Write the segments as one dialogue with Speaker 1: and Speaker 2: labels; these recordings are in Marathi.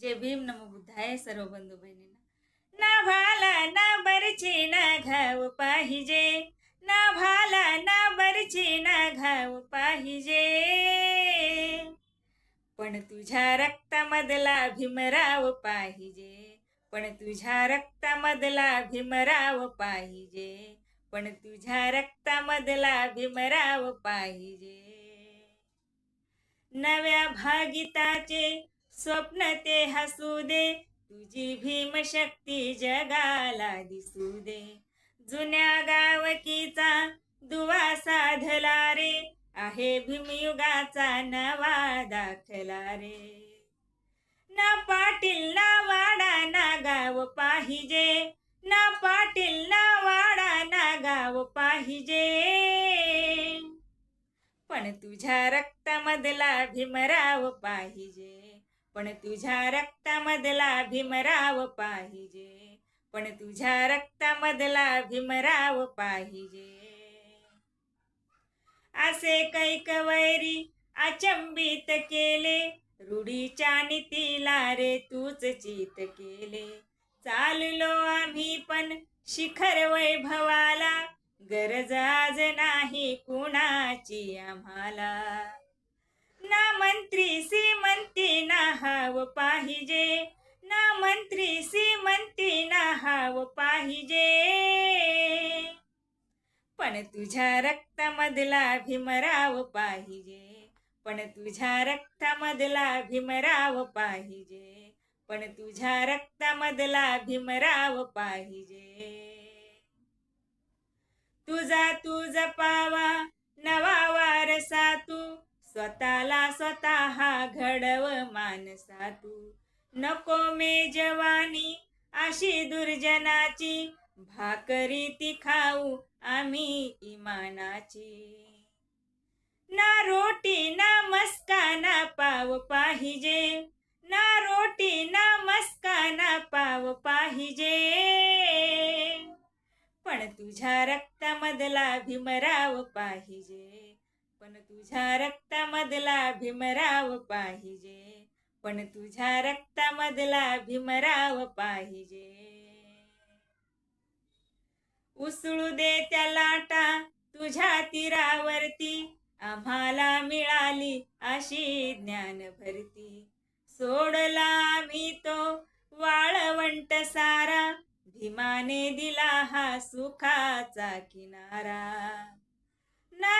Speaker 1: जय भीम नमो बुद्धाय सर्व बंधू बहिणींना ना भाला ना बरची ना घाव पाहिजे ना भाला ना बरची ना घाव पाहिजे पण तुझ्या रक्तामधला भीमराव पाहिजे पण तुझ्या रक्तामधला भीमराव पाहिजे पण तुझ्या रक्तामधला भीमराव पाहिजे नव्या भागिताचे स्वप्न ते हसू दे. तुझी भीमशक्ती जगाला दिसू दे. जुन्या गावकीचा दुवा साधला रे. आहे भीमयुगाचा नवा दाखला रे. ना पाटील ना वाडा ना गाव पाहिजे. ना पाटील ना वाडा ना गाव पाहिजे. पण तुझ्या रक्तामधला भीमराव पाहिजे. पण तुझ्या रक्तामधला भीमराव पाहिजे. पण तुझ्या रक्तामधला भीमराव पाहिजे. असे कैक वैरी अचंबित केले. रूढीच्या नीतीला रे तूच चित केले. चाललो आम्ही पण शिखर वैभवाला. गरज आज नाही कुणाची आम्हाला. हाव पाहिजे. ना मंत्री श्रीमंती ना हाव पाहिजे. पण तुझ्या रक्तामधला भीमराव पाहिजे. पण तुझ्या रक्तामधला भीमराव पाहिजे. पण तुझ्या रक्तामधला भीमराव पाहिजे. तुझा तू जपावा नवा स्वतःला स्वतः घडव मानसा तू. नको मे जवानी अशी दुर्जनाची भाकरी ती खाऊ आम्ही इमानाची. ना रोटी ना मस्का ना पाव पाहिजे. ना रोटी ना मस्का ना पाव पाहिजे. पण तुझ्या रक्तामधला भीमराव पाहिजे. पण तुझ्या रक्तामधला भीमराव पाहिजे. पण तुझ्या रक्तामधला भीमराव पाहिजे. उसळू दे त्या लाटा तुझ्या तीरावरती. आम्हाला मिळाली अशी ज्ञान भरती सोडला आम्ही तो वाळवंट सारा. भीमाने दिला हा सुखाचा किनारा.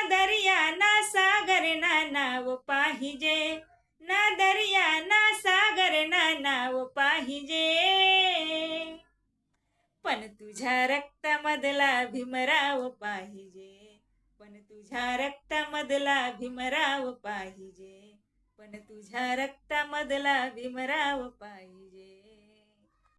Speaker 1: दर्या ना सागर ना नाव पाहिजे. ना दर्या ना सागर ना नाव पाहिजे. पण तुझ्या रक्तामधला भीमराव पाहिजे. पण तुझ्या रक्तामधला भीमराव पाहिजे. पण तुझ्या रक्तामधला भीमराव पाहिजे.